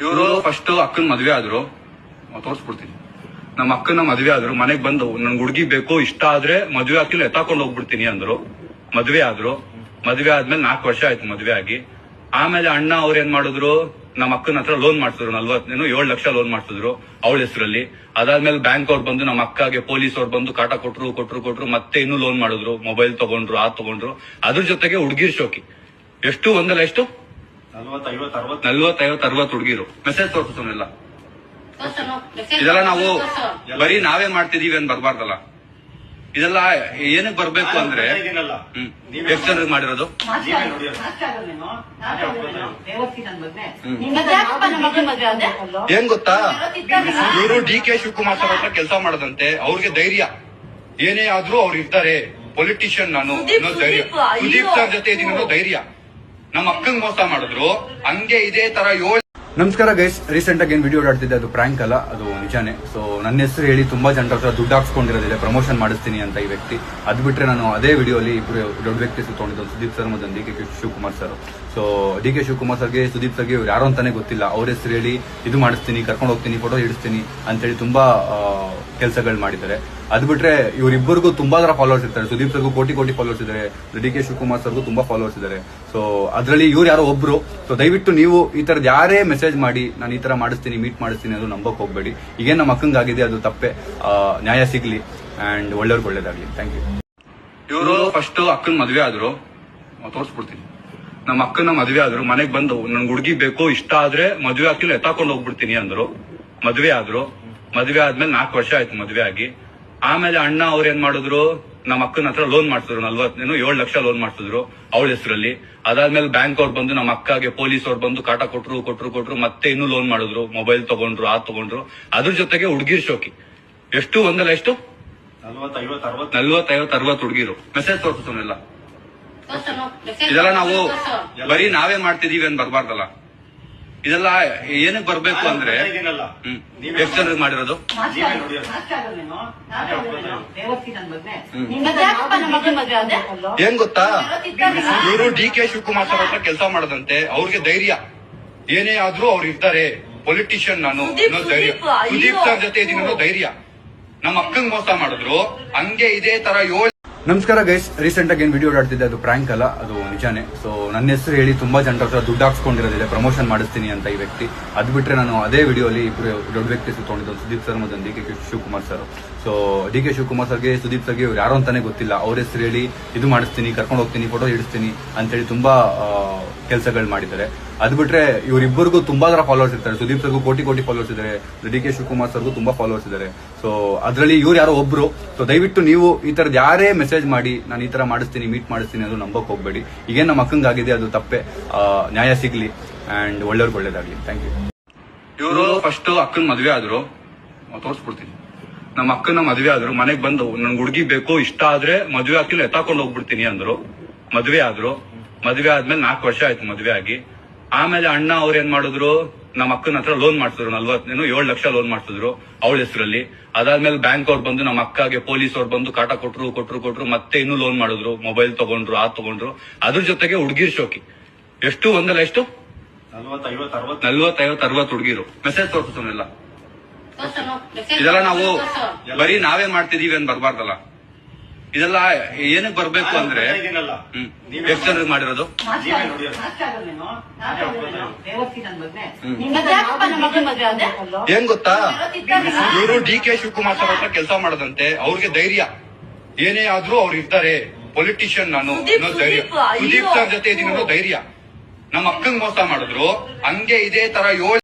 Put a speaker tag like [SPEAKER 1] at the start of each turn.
[SPEAKER 1] ಇವರು ಫಸ್ಟ್ ಅಕ್ಕನ ಮದ್ವೆ ಆದ್ರು. ತೋರಿಸ್ಬಿಡ್ತೀನಿ. ನಮ್ಮ ಅಕ್ಕನ ಮದ್ವೆ ಆದ್ರು, ಮನೆಗ್ ಬಂದು ನನ್ ಹುಡುಗಿ ಬೇಕು, ಇಷ್ಟ ಆದ್ರೆ ಮದ್ವೆ ಹಾಕಿಲ್ಲ ಎತ್ತಾಕೊಂಡು ಹೋಗ್ಬಿಡ್ತೀನಿ, ಅಂದ್ರು. ಮದ್ವೆ ಆದ್ರು. ಮದ್ವೆ ಆದ್ಮೇಲೆ ನಾಲ್ಕು ವರ್ಷ ಆಯ್ತು ಮದ್ವೆ ಆಗಿ. ಆಮೇಲೆ ಅಣ್ಣ ಅವ್ರ ಏನ್ ಮಾಡಿದ್ರು ನಮ್ಮ ಅಕ್ಕನ ಹತ್ರ ಲೋನ್ ಮಾಡ್ತಿದ್ರು ನಲ್ವತ್ತೇನು ಏಳು ಲಕ್ಷ ಲೋನ್ ಮಾಡ್ತಿದ್ರು ಅವಳ ಹೆಸರಲ್ಲಿ. ಅದಾದ್ಮೇಲೆ ಬ್ಯಾಂಕ್ ಅವ್ರು ಬಂದು ನಮ್ಮ ಅಕ್ಕಗೆ ಪೊಲೀಸ್ ಅವ್ರು ಬಂದು ಕಾಟ ಕೊಟ್ರು ಕೊಟ್ರು ಕೊಟ್ರು, ಮತ್ತೆ ಇನ್ನೂ ಲೋನ್ ಮಾಡಿದ್ರು. ಮೊಬೈಲ್ ತಗೊಂಡ್ರು, ಆ ತಗೊಂಡ್ರು. ಅದ್ರ ಜೊತೆಗೆ ಹುಡುಗಿರ್ ಶೋಕಿ. ಎಷ್ಟು, ಒಂದಲ್ಲ ಎಷ್ಟು?
[SPEAKER 2] ನಲ್ವತ್ತು
[SPEAKER 1] ಅರವತ್ ಹುಡುಗಿರು ಮೆಸೇಜ್ ತೋರಿಸ್ತಾನೆಲ್ಲ ಇದೆಲ್ಲ ನಾವು ಬರೀ ನಾವೇ ಮಾಡ್ತಿದೀವಿ ಅಂತ ಬರ್ಬಾರ್ದಲ್ಲ. ಇದೆಲ್ಲ ಏನಕ್ಕೆ ಬರ್ಬೇಕು ಅಂದ್ರೆ ಎಷ್ಟು ಜನರಿಗೆ ಮಾಡಿರೋದು? ಏನ್ ಗೊತ್ತಾ? ಇವರು ಡಿ ಕೆ ಶಿವಕುಮಾರ್ ಸರ್ ಹತ್ರ ಕೆಲಸ ಮಾಡದಂತೆ. ಅವ್ರಿಗೆ ಧೈರ್ಯ. ಏನೇ ಆದ್ರೂ ಅವ್ರು ಇರ್ತಾರೆ. ಪೊಲಿಟಿಷಿಯನ್ ನಾನು. ಅನ್ನೋ ಧೈರ್ಯ.
[SPEAKER 3] ಸುದೀಪ್,
[SPEAKER 1] ಸುದೀಪ್ ಸರ್ ಜೊತೆ ಇದೀನಿ ಅನ್ನೋ ಧೈರ್ಯ. ನಮ್ಮ ಅಕ್ಕಂಗ್ ಮೋಸ ಮಾಡಿದ್ರು. ಹಂಗೆ ಇದೇ ತರ ಯೋಜನೆ ನಮಸ್ಕಾರ ಗೈಸ್ ರೀಸೆಂಟ್ ಆಗಿ ಏನ್ ವಿಡಿಯೋ ಆಡ್ತಿದ್ದೆ ಅದು ಪ್ರಾಂಕ್ ಅಲ್ಲ, ಅದು ನಿಜಾನೇ. ಸೊ ನನ್ನ ಹೆಸರು ಹೇಳಿ ತುಂಬಾ ಜನರ ಹತ್ರ ದುಡ್ಡು ಹಾಕ್ಸ್ಕೊಂಡಿರೋದಿಲ್ಲ ಪ್ರಮೋಷನ್ ಮಾಡಿಸ್ತೀನಿ ಅಂತ ಈ ವ್ಯಕ್ತಿ. ಅದ್ ಬಿಟ್ರೆ ನಾನು ಅದೇ ವಿಡಿಯೋಲಿ ಇಬ್ರು ದೊಡ್ಡ ವ್ಯಕ್ತಿ ತೊಗೊಂಡಿದ್ದು, ಸುದೀಪ್ ಸರ್ ಮತ್ತು D K Shivakumar sir so D K Shivakumar ಸರ್ಗೆ ಸುದೀಪ್ ಸರ್ಗೆ ಇವ್ರು ಯಾರು ಅಂತಾನೆ ಗೊತ್ತಿಲ್ಲ. ಅವ್ರ ಹೆಸರು ಹೇಳಿ, ಇದು ಮಾಡಿಸ್ತೀನಿ, ಕರ್ಕೊಂಡು ಹೋಗ್ತೀನಿ ಫೋಟೋ ಅಂತ ಅಂತೇಳಿ ತುಂಬಾ ಕೆಲಸಗಳು ಮಾಡಿದ್ದಾರೆ. ಅದ್ ಬಿಟ್ರೆ ಇವರಿಬ್ಬರಿಗೂ ತುಂಬಾ ತರ ಫಾಲೋವರ್ಸ್ ಇರ್ತಾರೆ. ಸುದೀಪ್ ಸರ್ಗೂ ಕೋಟಿ ಕೋಟಿ ಫಾಲೋವರ್ಸ್ ಇದ್ದಾರೆ ಡಿ ಕೆ ಶಿವಕುಮಾರ್ ಸರ್ಗೂ ತುಂಬಾ ಫಾಲೋವರ್ಸ್ ಇದ್ದಾರೆ ಸೊ ಅದರಲ್ಲಿ ಇವ್ರು ಯಾರೋ ಒಬ್ರು. ಸೊ ದಯವಿಟ್ಟು ನೀವು ಈ ತರದ್ ಯಾರೇ ಮೆಸೇಜ್ ಮಾಡಿ, ನಾನು ಈ ತರ ಮಾಡಿಸ್ತೀನಿ ಮೀಟ್ ಮಾಡಿಸ್ತೀನಿ ಅದು ನಂಬಕ್ ಹೋಗ್ಬೇಡಿ. ಈಗೇನ್ ನಮ್ಮ ಅಕ್ಕಂಗ್ ಆಗಿದೆ ಅದು ತಪ್ಪೆ. ನ್ಯಾಯ ಸಿಗ್ಲಿ. ಅಂಡ್ ಒಳ್ಳೆಯವ್ರಿಗೆ ಒಳ್ಳೇದಾಗ್ಲಿ. ಥ್ಯಾಂಕ್ ಯು ಇವರು ಫಸ್ಟ್ ಅಕ್ಕನ ಮದ್ವೆ ಆದ್ರು. ತೋರಿಸ್ಬಿಡ್ತೀನಿ. ನಮ್ಮ ಅಕ್ಕನ ಮದ್ವೆ ಆದ್ರು. ಮನೆಗ್ ಬಂದು ನನ್ ಹುಡುಗಿ ಬೇಕು, ಇಷ್ಟ ಆದ್ರೆ ಮದ್ವೆ ಹಾಕಿಲ್ಲ ಎತ್ತಾಕೊಂಡು ಹೋಗ್ಬಿಡ್ತೀನಿ ಅಂದ್ರು. ಮದ್ವೆ ಆದ್ರು. ಮದ್ವೆ ಆದ್ಮೇಲೆ ನಾಲ್ಕು ವರ್ಷ ಆಯ್ತು ಮದ್ವೆ ಆಗಿ. ಆಮೇಲೆ ಅಣ್ಣ ಅವ್ರ ಏನ್ ಮಾಡಿದ್ರು? ನಮ್ಮ ಅಕ್ಕನ ಹತ್ರ ಲೋನ್ ಮಾಡ್ತಿದ್ರು ನಲ್ವತ್ತೇನು ಏಳು ಲಕ್ಷ ಲೋನ್ ಮಾಡ್ತಿದ್ರು ಅವಳ ಹೆಸರಲ್ಲಿ. ಅದಾದ್ಮೇಲೆ ಬ್ಯಾಂಕ್ ಅವ್ರು ಬಂದು ನಮ್ಮ ಅಕ್ಕಗೆ ಪೊಲೀಸ್ ಅವ್ರು ಬಂದು ಕಾಟ ಕೊಟ್ರು ಕೊಟ್ರು ಕೊಟ್ರು ಮತ್ತೆ ಇನ್ನೂ ಲೋನ್ ಮಾಡಿದ್ರು. ಮೊಬೈಲ್ ತಗೊಂಡ್ರು ಆ ತಗೊಂಡ್ರು. ಅದ್ರ ಜೊತೆಗೆ ಹುಡುಗಿರ್ ಶೋಕಿ. ಎಷ್ಟು ಒಂದಲ್ಲ ಎಷ್ಟು? ನಲ್ವತ್ತೈವತ್ ಅರವತ್ ಹುಡುಗಿರು. ಮೆಸೇಜ್ ತೋರಿಸ್ತಾನೆಲ್ಲ ಇದೆಲ್ಲ ನಾವು ಬರೀ ನಾವೇನ್ ಮಾಡ್ತಿದೀವಿ ಅಂತ ಬರ್ಬಾರ್ದಲ್ಲ. ಇದೆಲ್ಲ ಏನಕ್ಕೆ ಬರ್ಬೇಕು ಅಂದ್ರೆ ಎಷ್ಟು ಜನರಿಗೆ ಮಾಡಿರೋದು? ಏನ್ ಗೊತ್ತಾ? ಇವರು ಡಿ ಕೆ ಶಿವಕುಮಾರ್ ಸರ್ ಹತ್ರ ಕೆಲಸ ಮಾಡದಂತೆ. ಅವ್ರಿಗೆ ಧೈರ್ಯ. ಏನೇ ಆದ್ರೂ ಅವ್ರು ಇರ್ತಾರೆ. ಪೊಲಿಟಿಷಿಯನ್ ನಾನು ಅನ್ನೋ ಧೈರ್ಯ.
[SPEAKER 3] ಸುದೀಪ್.
[SPEAKER 1] ಸರ್ ಜೊತೆ ಇದೀನಿ ಅನ್ನೋ ಧೈರ್ಯ. ನಮ್ಮ ಅಕ್ಕಂಗ್ ಮೋಸ ಮಾಡಿದ್ರು. ಹಂಗೆ ಇದೇ ತರ ಏಳು ನಮಸ್ಕಾರ ಗೈಸ್ ರೀಸೆಂಟ್ ಆಗಿ ಏನ್ ವಿಡಿಯೋ ಆಡ್ತಿದ್ದೆ ಅದು ಪ್ರ್ಯಾಂಕ್ ಅಲ್ಲ, ಅದು ನಿಜಾನೇ. ಸೊ ನನ್ನ ಹೆಸರು ಹೇಳಿ ತುಂಬಾ ಜನರ ಹತ್ರ ದುಡ್ಡು ಹಾಕ್ಸ್ಕೊಂಡಿರೋದಿದೆ ಪ್ರಮೋಷನ್ ಮಾಡಿಸ್ತೀನಿ ಅಂತ ಈ ವ್ಯಕ್ತಿ. ಅದ್ ಬಿಟ್ರೆ ನಾನು ಅದೇ ವಿಡಿಯೋಲಿ ಇಬ್ರು ದೊಡ್ಡ ವ್ಯಕ್ತಿ ತೊಗೊಂಡಿದ್ದು ಸುದೀಪ್ ಸರ್ ಮತ್ತು D K Shivakumar sir. So D K Shivakumar ಸರ್ಗೆ, ಸುದೀಪ್ ಸರ್ಗೆ ಇವ್ರು ಯಾರು ಅಂತಾನೆ ಗೊತ್ತಿಲ್ಲ. ಅವ್ರ ಹೆಸರು ಹೇಳಿ, ಇದು ಮಾಡಿಸ್ತೀನಿ, ಕರ್ಕೊಂಡು ಹೋಗ್ತೀನಿ ಫೋಟೋ ಹಿಡಿಸ್ತೀನಿ ಅಂತೇಳಿ ತುಂಬಾ ಕೆಲಸಗಳು ಮಾಡಿದ್ದಾರೆ. ಅದ್ ಬಿಟ್ರೆ ಇವರಿಬ್ಬರಿಗೂ ತುಂಬಾ ತರ ಫಾಲೋವರ್ಸ್ ಇರ್ತಾರೆ. ಸುದೀಪ್ ಸರ್ಗೂ ಕೋಟಿ ಕೋಟಿ ಫಾಲೋವರ್ಸ್ ಇದ್ದಾರೆ. ಡಿ ಕೆ ಶಿವಕುಮಾರ್ ಸರ್ಗೂ ತುಂಬಾ ಫಾಲೋವರ್ಸ್ ಇದ್ದಾರೆ. ಸೊ ಅದರಲ್ಲಿ ಇವ್ರು ಯಾರೋ ಒಬ್ರು. ಸೊ ದಯವಿಟ್ಟು ನೀವು ಈ ತರದ್ ಯಾರೇ ಮೆಸೇಜ್ ಮಾಡಿ, ನಾನು ಈ ತರ ಮಾಡಿಸ್ತೀನಿ ಮೀಟ್ ಮಾಡಿಸ್ತೀನಿ ಅದು ನಂಬಕ್ ಹೋಗ್ಬೇಡಿ. ಈಗೇನ್ ನಮ್ಮ ಅಕ್ಕಂಗ್ ಆಗಿದೆ ಅದು ತಪ್ಪೆ. ನ್ಯಾಯ ಸಿಗ್ಲಿ ಅಂಡ್ ಒಳ್ಳೆಯವ್ರಿಗೆ ಒಳ್ಳೇದಾಗ್ಲಿ. ಥ್ಯಾಂಕ್ ಯು ಇವರು ಫಸ್ಟ್ ಅಕ್ಕನ ಮದ್ವೆ ಆದ್ರು. ತೋರಿಸ್ಬಿಡ್ತೀನಿ. ನಮ್ಮ ಅಕ್ಕನ ಮದ್ವೆ ಆದ್ರು. ಮನೆಗ್ ಬಂದು ನನ್ ಹುಡುಗಿ ಬೇಕು, ಇಷ್ಟ ಆದ್ರೆ ಮದ್ವೆ ಹಾಕಿಲ್ಲ ಎತ್ತಾಕೊಂಡು ಹೋಗ್ಬಿಡ್ತೀನಿ ಅಂದ್ರು. ಮದ್ವೆ ಆದ್ರು. ಮದ್ವೆ ಆದ್ಮೇಲೆ ನಾಲ್ಕು ವರ್ಷ ಆಯ್ತು ಮದ್ವೆ ಆಗಿ. ಆಮೇಲೆ ಅಣ್ಣ ಅವ್ರ ಏನ್ ಮಾಡಿದ್ರು? ನಮ್ಮ ಅಕ್ಕನ ಹತ್ರ ಲೋನ್ ಮಾಡ್ತಿದ್ರು ನಲ್ವತ್ತೇನು ಏಳು ಲಕ್ಷ ಲೋನ್ ಮಾಡ್ತಿದ್ರು ಅವಳ ಹೆಸರಲ್ಲಿ. ಅದಾದ್ಮೇಲೆ ಬ್ಯಾಂಕ್ ಅವ್ರು ಬಂದು ನಮ್ಮ ಅಕ್ಕಗೆ ಪೊಲೀಸ್ ಅವ್ರು ಬಂದು ಕಾಟ ಕೊಟ್ರು ಕೊಟ್ರು ಕೊಟ್ರು ಮತ್ತೆ ಇನ್ನೂ ಲೋನ್ ಮಾಡಿದ್ರು ಮೊಬೈಲ್ ತಗೊಂಡ್ರು ಆ ತಗೊಂಡ್ರು. ಅದ್ರ ಜೊತೆಗೆ ಹುಡ್ಗಿರ್ ಶೋಕಿ. ಎಷ್ಟು ಒಂದಲ್ಲ ಎಷ್ಟು?
[SPEAKER 2] ನಲ್ವತ್ತೈವತ್ ಅರವತ್ ಅರವತ್ತು
[SPEAKER 1] ನಲ್ವತ್ತೈವತ್ತು ಅರವತ್ತು ಹುಡುಗಿರು ಮೆಸೇಜ್ ತೋರಿಸ್ತಾನೆಲ್ಲ ಇದೆಲ್ಲ ನಾವು ಬರೀ ನಾವೇ ಮಾಡ್ತಿದೀವಿ ಅಂತ ಬರ್ಬಾರ್ದಲ್ಲ. ಇದೆಲ್ಲ ಏನಕ್ಕೆ ಬರ್ಬೇಕು ಅಂದ್ರೆ ಎಷ್ಟು ಜನರಿಗೆ ಮಾಡಿರೋದು? ಏನ್ ಗೊತ್ತಾ? ಇವರು ಡಿ ಕೆ ಶಿವಕುಮಾರ್ ಸರ್ ಹತ್ರ ಕೆಲಸ ಮಾಡದಂತೆ. ಅವ್ರಿಗೆ ಧೈರ್ಯ. ಏನೇ ಆದ್ರೂ ಅವ್ರು ಇರ್ತಾರೆ. ಪೊಲಿಟಿಷಿಯನ್ ನಾನು. ಅನ್ನೋ ಧೈರ್ಯ. ಸುದೀಪ್, ಸರ್ ಜೊತೆ ಇದೀನಿ ಅನ್ನೋ ಧೈರ್ಯ. ನಮ್ಮ ಅಕ್ಕಂಗ್ ಮೋಸ ಮಾಡಿದ್ರು. ಹಂಗೆ ಇದೇ ತರ ಏಳು